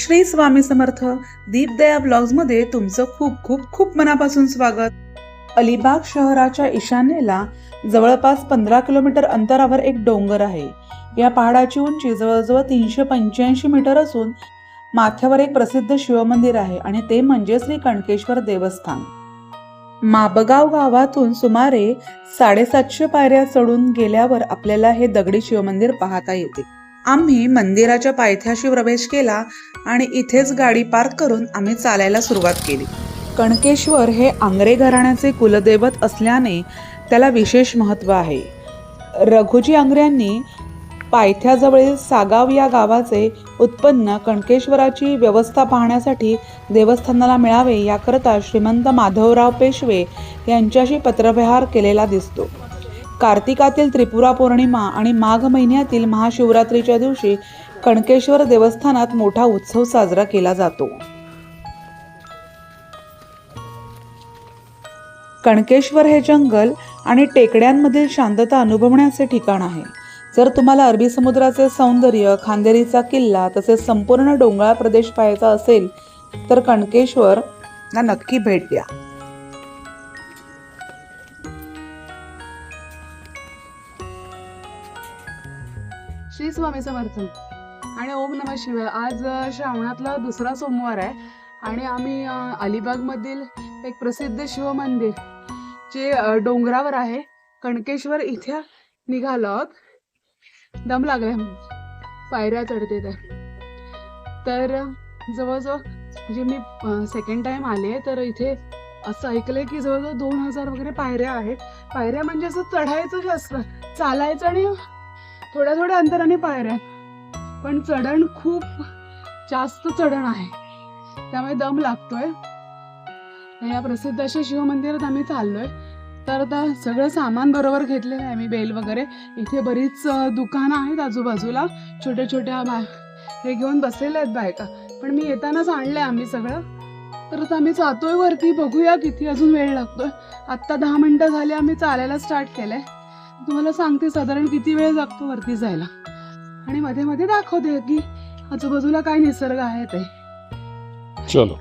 श्री स्वामी समर्थ दीपदया ब्लॉग्समध्ये तुमचं खूप खूप खूप मनापासून स्वागत. अलिबाग शहराच्या ईशान्येला जवळपास पंधरा किलोमीटर अंतरावर एक डोंगर आहे. या पहाडाची उंची जवळजवळ तीनशे पंच्याऐंशी मीटर असून माथ्यावर एक प्रसिद्ध शिवमंदिर आहे आणि ते म्हणजे श्री कणकेश्वर देवस्थान. माबगाव गावातून सुमारे साडेसातशे पायऱ्या चढून गेल्यावर आपल्याला हे दगडी शिवमंदिर पाहता येते. आम्ही मंदिराच्या पायथ्याशी प्रवेश केला आणि इथेच गाडी पार्क करून आम्ही चालायला सुरुवात केली. कणकेश्वर हे आंग्रे घराण्याचे कुलदैवत असल्याने त्याला विशेष महत्त्व आहे. रघुजी आंग्र्यांनी पायथ्याजवळील सागाव या गावाचे उत्पन्न कणकेश्वराची व्यवस्था पाहण्यासाठी देवस्थानाला मिळावे याकरता श्रीमंत माधवराव पेशवे यांच्याशी पत्रव्यवहार केलेला दिसतो. कार्तिकातील त्रिपुरा पौर्णिमा आणि माघ महिन्यातील महाशिवरात्रीच्या दिवशी कणकेश्वर देवस्थानात मोठा उत्सव साजरा केला जातो. कणकेश्वर हे जंगल आणि टेकड्यांमधील शांतता अनुभवण्याचे ठिकाण आहे. जर तुम्हाला अरबी समुद्राचे सौंदर्य खांदेरीचा किल्ला तसेच संपूर्ण डोंगराळ प्रदेश पाहायचा असेल तर कणकेश्वर ना नक्की भेट द्या. स्वामीचं समर्थ आणि ओम नम शिवाय. आज श्रावणातला दुसरा सोमवार आहे. आणि आम्ही अलिबागमधील एक प्रसिद्ध शिवमंदिर जे डोंगरावर आहे कणकेश्वर इथे निघालो आहोत. दम लागलाय पायऱ्या चढते तर तर जवळजवळ म्हणजे मी सेकंड टाइम आले तर इथे असं ऐकलंय की जवळजवळ दोन हजार वगैरे पायऱ्या आहेत. पायऱ्या म्हणजे असं चढायचं जास्त चालायचं आणि थोड्या थोड्या अंतराने पायऱ्या पण चढण खूप जास्त चढण आहे. त्यामुळे दम लागतोय. या प्रसिद्ध अशा शिवमंदिरात आम्ही चाललोय. तर आता सगळं सामान बरोबर घेतलेलं आहे. मी बेल वगैरे. इथे बरीच दुकानं आहेत आजूबाजूला. छोट्या छोट्या बा हे घेऊन बसलेल्या आहेत बायका. पण मी येतानाच आणलंय आम्ही सगळं. तर आता आम्ही जातोय वरती. बघूया किती अजून वेळ लागतोय. आत्ता दहा मिनटं झाली आम्ही चालायला स्टार्ट केलंय. तुम्हाला सांगते साधारण किती वेळ लागतो वरती जायला. आणि मध्ये मध्ये दाखवते की आजूबाजूला काय निसर्ग आहे ते. चलो.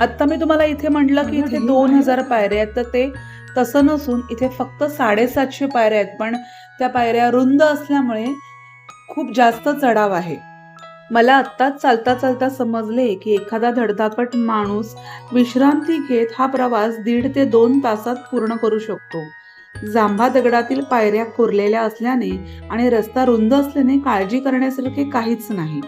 आता मी तुम्हाला इथे म्हटलं की इथे दोन हजार पायऱ्या आहेत तर ते तसं नसून इथे फक्त साडेसातशे पायऱ्या आहेत पण त्या पायऱ्या रुंद असल्यामुळे खूप जास्त चढाव आहे. मला आत्ताच चालता चालता समजले की एखादा धडधाकट माणूस विश्रांती घेत हा प्रवास दीड ते दोन तासात पूर्ण करू शकतो. जांभा दगडातील पायऱ्या कोरलेल्या असल्याने आणि रस्ता रुंद असल्याने काळजी करण्यासारखे काहीच नाही.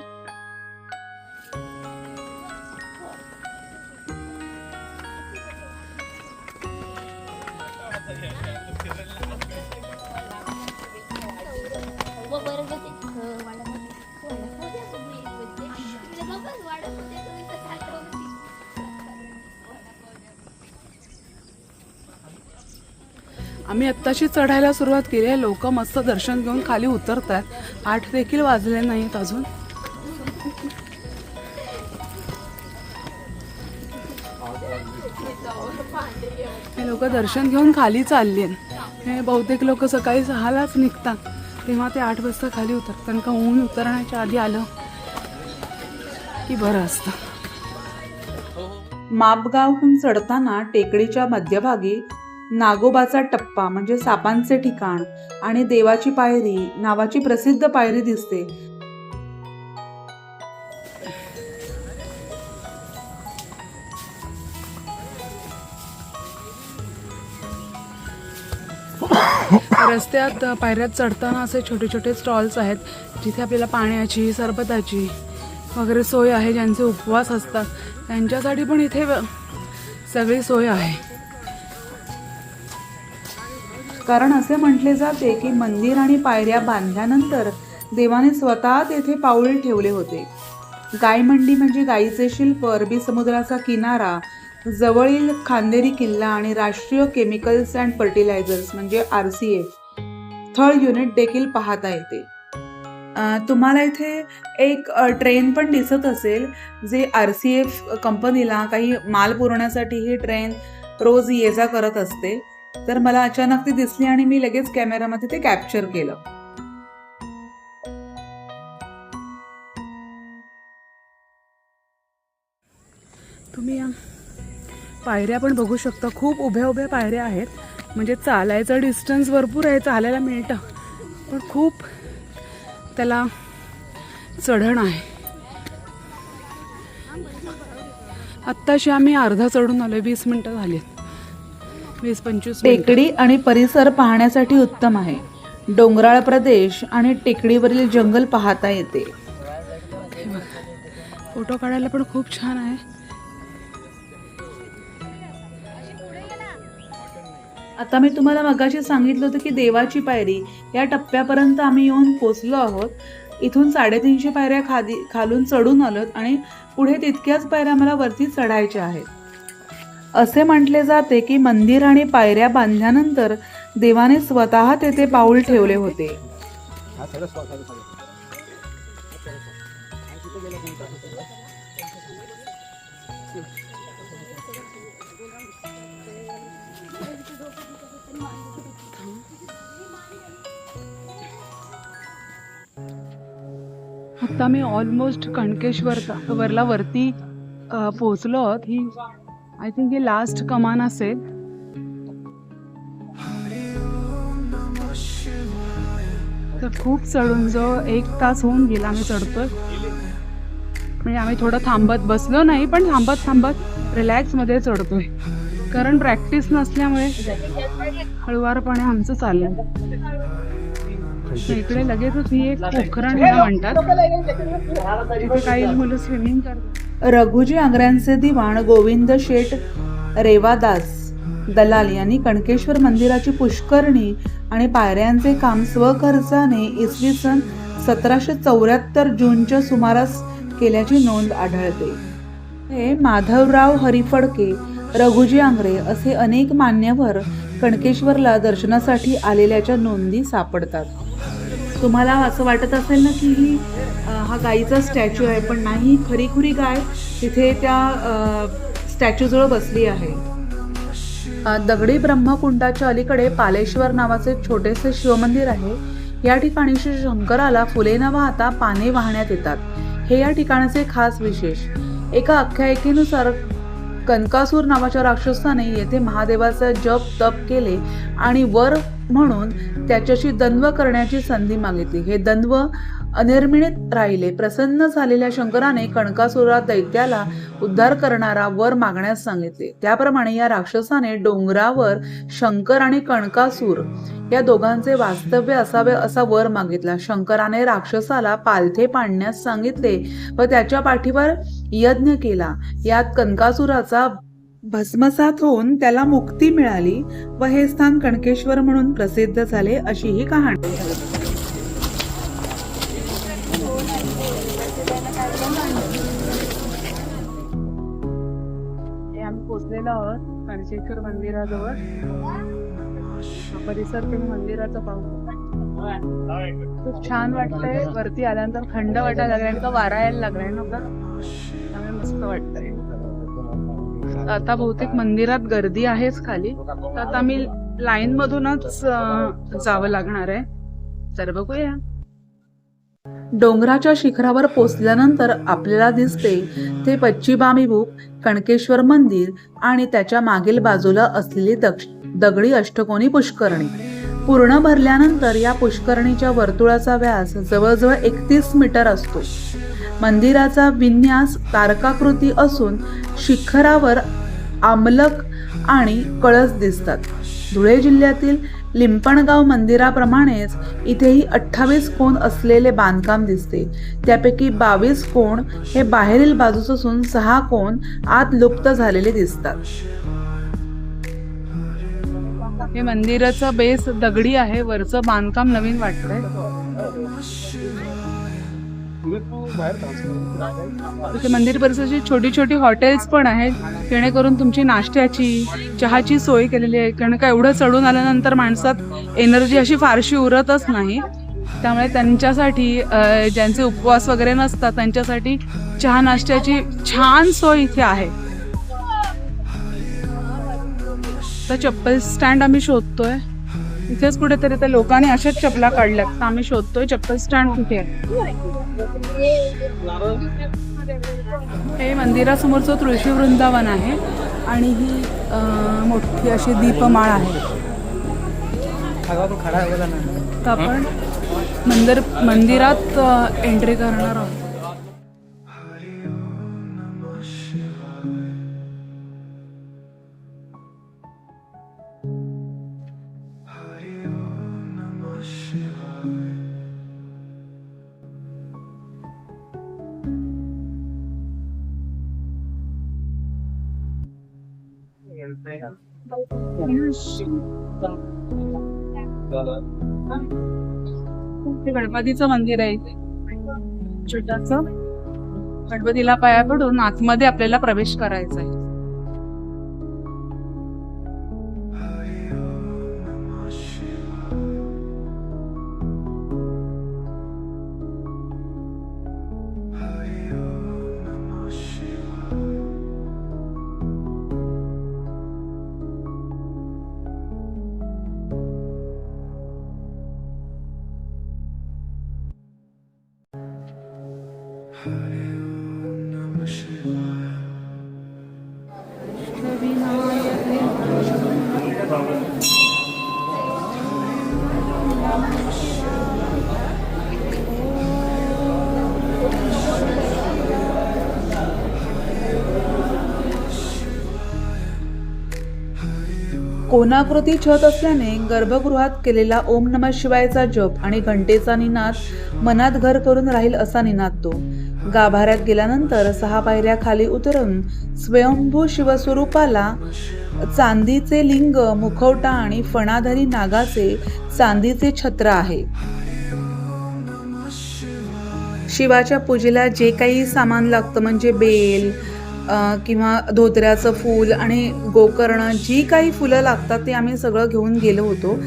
आम्ही आत्ताशी चढायला सुरुवात केली आहे. लोक मस्त दर्शन घेऊन खाली उतरतात आठ देखील वाजले नाहीत अजून. हे लोक दर्शन घेऊन खाली चालली आहेत हे बहुतेक लोक सकाळी सहालाच निघतात. तेव्हा ते आठ वाजता खाली उतरतात. कारण का ऊन उतरण्याच्या आधी आलं की बरं असतं. मापगावहून चढताना टेकडीच्या मध्यभागी नागोबाचा टप्पा म्हणजे सापांचे ठिकाण आणि देवाची पायरी नावाची प्रसिद्ध पायरी दिसते. रस्त्यात पायऱ्यात चढताना असे छोटे छोटे स्टॉल्स आहेत जिथे आपल्याला पाण्याची सरबताची वगैरे सोय आहे ज्यांचे उपवास असतात. त्यांच्यासाठी पण इथे सगळी सोय आहे. कारण असे म्हटले जाते की मंदिर आणि पायऱ्या बांधल्यानंतर देवाने स्वतः तेथे पाऊल ठेवले होते. गायमंडी म्हणजे गायीचे शिल्प अरबी समुद्राचा किनारा जवळील खांदेरी किल्ला आणि राष्ट्रीय केमिकल्स अँड फर्टिलायझर्स म्हणजे R C F Thal unit देखील पाहता येते. तुम्हाला इथे एक ट्रेन पण दिसत असेल जे आर सी एफ कंपनीला काही माल पुरवण्यासाठी ही ट्रेन रोज ये जा करत असते. तर मला अचानक ती दिसली आणि मी लगेच कॅमेरामध्ये ते कॅप्चर केलं. तुम्ही या. पायऱ्या पण बघू शकता. खूप उभ्या उभ्या पायऱ्या आहेत. म्हणजे चालायचं डिस्टन्स भरपूर आहे चालायला मिळतं. पण खूप त्याला चढण आहे. आत्ताशी आम्ही अर्धा चढून आलोय वीस मिनटं झालीत. वीस पंचवीस. टेकडी आणि परिसर पाहण्यासाठी उत्तम आहे. डोंगराळ प्रदेश आणि टेकडीवरील जंगल पाहता येते. फोटो काढायला पण खूप छान आहे. आता मी तुम्हाला मगाशी सांगितलं होतं की देवाची पायरी या टप्प्यापर्यंत आम्ही येऊन पोचलो आहोत. इथून साडेतीनशे पायऱ्या खादी खालून चढून आलोत आणि पुढे तितक्याच पायऱ्या मला वरती चढायच्या आहेत. असे म्हटले जाते की मंदिर आणि पायऱ्या बांधल्यानंतर देवाने स्वतः तेथे पाऊल ठेवले होते. आता मी ऑलमोस्ट कणकेश्वर वरला वरती पोहोचलो आहोत. ही आय थिंक ही लास्ट कमान असेल. तर खूप चढून जो एक तास होऊन गेला आम्ही चढतोय. म्हणजे आम्ही थोडं थांबत बसलो नाही पण थांबत थांबत रिलॅक्समध्ये चढतोय. कारण प्रॅक्टिस नसल्यामुळे हळुवारपणे आमचं चाललं. इकडे लगेचच ही एक पोखरण म्हणतात. तिथे काही मुलं स्विमिंग करतात. रघुजी आंग्र्यांचे दिवाण गोविंद शेठ रेवादास दलाल यांनी कणकेश्वर मंदिराची पुष्करणी आणि पायऱ्यांचे काम स्वखर्चाने इसवी सन सतराशे चौऱ्याहत्तर जूनच्या सुमारास केल्याची नोंद आढळते. हे माधवराव हरिफडके रघुजी आंग्रे असे अनेक मान्यवर कणकेश्वरला दर्शनासाठी आलेल्याच्या नोंदी सापडतात. तुम्हाला असं वाटत असेल ना की ही हा गाईचा स्टॅच्यू आहे पण नाही खरीखुरी गाय तिथे त्या स्टॅच्यूजवळ बसली आहे. दगडी ब्रह्मकुंडाच्या अलीकडे पालेश्वर नावाचे छोटेसे शिवमंदिर आहे. या ठिकाणी श्री शंकराला फुले न वाहता पाने वाहण्यात येतात. हे या ठिकाणाचे खास विशेष. एका आख्यायिकेनुसार कनकासूर नावाच्या राक्षसाने येथे महादेवाचा जप तप केले आणि वर म्हणून त्याच्याशी द्वंद्व करण्याची संधी मागितली. हे द्वंद्व अनिर्मिणित राहिले. प्रसन्न झालेल्या शंकराने कणकासुरा दैत्याला उद्धार करणारा वर मागण्यास सांगितले. त्याप्रमाणे या राक्षसाने डोंगरावर शंकर आणि कणकासूर या दोघांचे वास्तव्य असावे असा वर मागितला. शंकराने राक्षसाला पालथे पाडण्यास सांगितले व त्याच्या पाठीवर यज्ञ केला. यात कनकासुराचा भस्मसात होऊन त्याला मुक्ती मिळाली व हे स्थान कणकेश्वर म्हणून प्रसिद्ध झाले अशी ही कहाणी हे आम्ही पोचलेलो आहोत काणशेश्वर मंदिराजवळ. परिसर तुम्ही मंदिराचा पाहू. खूप छान वाटतंय. वरती आल्यानंतर थंड वाटायला लागलाय आणि का वारा यायला लागलाय ना त्यामुळे मस्त वाटतंय. आता बहुतेक मंदिरात गर्दी आहेच खाली. तर आता आम्ही लाईन मधूनच जावं लागणार आहे. तर बघूया. डोंगराच्या शिखरावर पोचल्यानंतर आपल्याला दिसते ते पश्चिमाभिमुख कणकेश्वर मंदिर आणि त्याच्या मागील बाजूला असलेली दक्ष दगडी अष्टकोनी पुष्करणी. पूर्ण भरल्यानंतर या पुष्करणीच्या वर्तुळाचा व्यास जवळजवळ एकतीस मीटर असतो. मंदिराचा विन्यास तारकाकृती असून शिखरावर आमलक आणि कळस दिसतात. धुळे जिल्ह्यातील लिंपणगाव मंदिराप्रमाणेच इथेही अठ्ठावीस कोण असलेले बांधकाम दिसते. त्यापैकी बावीस कोण हे बाहेरील बाजूस असून सहा कोण आत लुप्त झालेले दिसतात. हे मंदिराचं बेस दगडी आहे वरचं बांधकाम नवीन वाटतंय. इथे मंदिर परिसराची छोटी छोटी हॉटेल्स पण आहेत. जेणेकरून तुमची नाश्त्याची चहाची सोय केलेली आहे. कारण का एवढं चढून आल्यानंतर माणसात एनर्जी अशी फारशी उरतच नाही. त्यामुळे त्यांच्यासाठी ज्यांचे उपवास वगैरे नसतात त्यांच्यासाठी चहा नाश्त्याची छान सोय इथे आहे. तर चप्पल स्टँड आम्ही शोधतोय. इथेच कुठेतरी त्या लोकांनी अशाच चपला काढल्या तर आम्ही शोधतोय चप्पल स्टँड कुठे आहे? हे मंदिरासमोरचं तुळशी वृंदावन आहे आणि ही मोठी अशी दीपमाळ आहे. तर आपण मंदिर मंदिरात एंट्री करणार आहोत. हे गणपतीचं मंदिर आहे. इथे छोटस. गणपतीला पाया पडून आतमध्ये आपल्याला प्रवेश करायचा आहे. कोनाकृती छत असल्याने गर्भगृहात केलेला ओम नम शिवायचा जप आणि घंटेचा निनाद मनात घर करून राहील असा निनाद तो. गाभाऱ्यात गेल्यानंतर सहा पायऱ्या खाली उतरून स्वयंभू शिवस्वरूपाला चांदीचे लिंग मुखवटा आणि फणाधारी नागाचे चांदीचे छत्र आहे. शिवाच्या पूजेला जे काही सामान लागतं म्हणजे बेल किंवा धोत्र्याचं फूल आणि गोकर्ण जी काही फुलं लागतात ते आम्ही सगळं घेऊन गेलो होतो.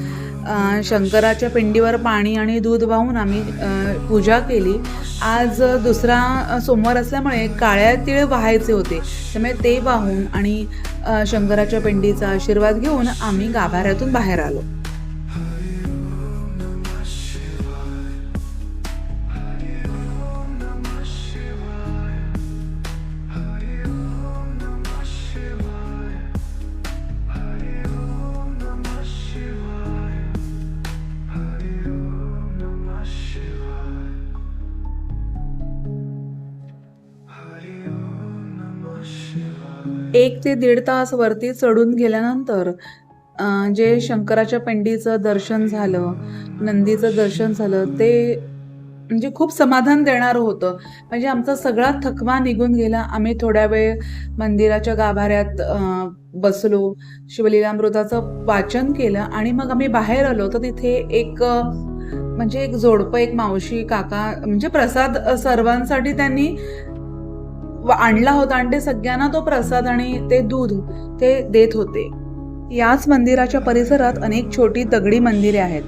शंकराच्या पिंडीवर पाणी आणि दूध वाहून आम्ही पूजा केली. आज दुसरा सोमवार असल्यामुळे काळ्या तिळ वाहायचे होते. त्यामुळे ते वाहून आणि शंकराच्या पिंडीचा आशीर्वाद घेऊन आम्ही गाभाऱ्यातून बाहेर आलो. एक ते दीड तास वरती चढून गेल्यानंतर जे शंकराच्या पिंडीचं दर्शन झालं नंदीचं दर्शन झालं ते म्हणजे खूप समाधान देणारं होतं. म्हणजे आमचा सगळा थकवा निघून गेला. आम्ही थोड्या वेळ मंदिराच्या गाभाऱ्यात बसलो. शिवलीलामृताचं वाचन केलं आणि मग आम्ही बाहेर आलो. तर तिथे एक म्हणजे एक जोडपं एक मावशी काका म्हणजे प्रसाद सर्वांसाठी त्यांनी आणला होता आणि ते सगळ्यांना तो प्रसाद आणि ते दूध ते देत होते. याच मंदिराच्या परिसरात अनेक छोटी दगडी मंदिरे आहेत.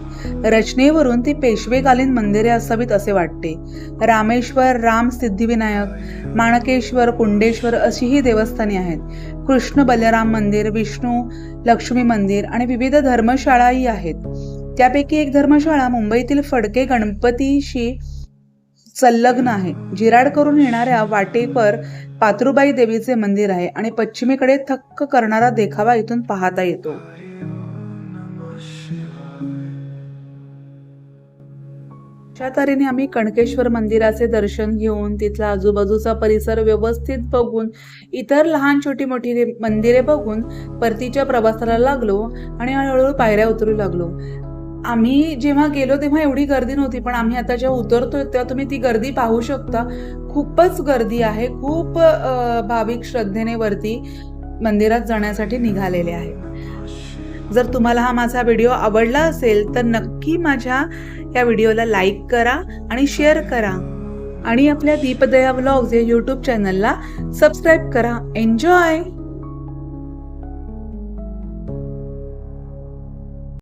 रचनेवरून ती पेशवेकालीन मंदिरे असावीत असे वाटते. रामेश्वर राम सिद्धिविनायक माणकेश्वर कुंडेश्वर अशी ही देवस्थाने आहेत. कृष्ण बलराम मंदिर विष्णू लक्ष्मी मंदिर आणि विविध धर्मशाळाही आहेत. त्यापैकी एक धर्मशाळा मुंबईतील फडके गणपतीशी संलग्न आहे. जिराड करून येणाऱ्या वाटेवर पात्रुबाई देवीचे मंदिर आहे आणि पश्चिमेकडे थक्क करणारा देखावा इथून पाहता येतो. अशा तऱ्हेने आम्ही कणकेश्वर मंदिराचे दर्शन घेऊन तिथला आजूबाजूचा परिसर व्यवस्थित बघून इतर लहान छोटी मोठी मंदिरे बघून परतीच्या प्रवासाला लागलो आणि हळूहळू पायऱ्या उतरू लागलो. आम्ही जेव्हा गेलो तेव्हा एवढी गर्दी नव्हती पण आम्ही आता जेव्हा उतरतोय तेव्हा तुम्ही ती गर्दी पाहू शकता. खूपच गर्दी आहे खूप भाविक श्रद्धेने वरती मंदिरात जाण्यासाठी निघालेले आहे जर तुम्हाला हा माझा व्हिडिओ आवडला असेल तर नक्की माझ्या या व्हिडिओला लाईक करा आणि शेअर करा. आणि आपल्या दीपदया ब्लॉग्स या यूट्यूब चॅनलला सबस्क्राईब करा. एन्जॉय!